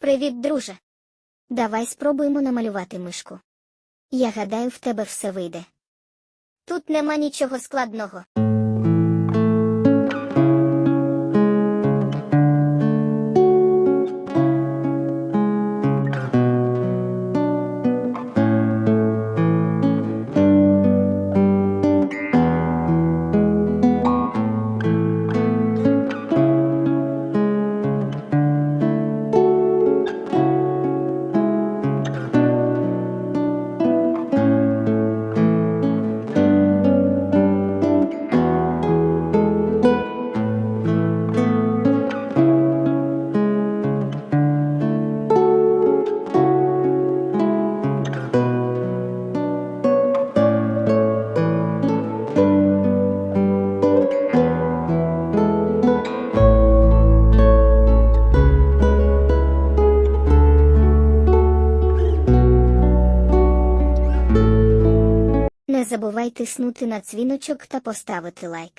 Привіт, друже. Давай спробуємо намалювати мишку. Я гадаю, в тебе все вийде. Тут нема нічого складного. Не забувай тиснути на дзвіночок та поставити лайк.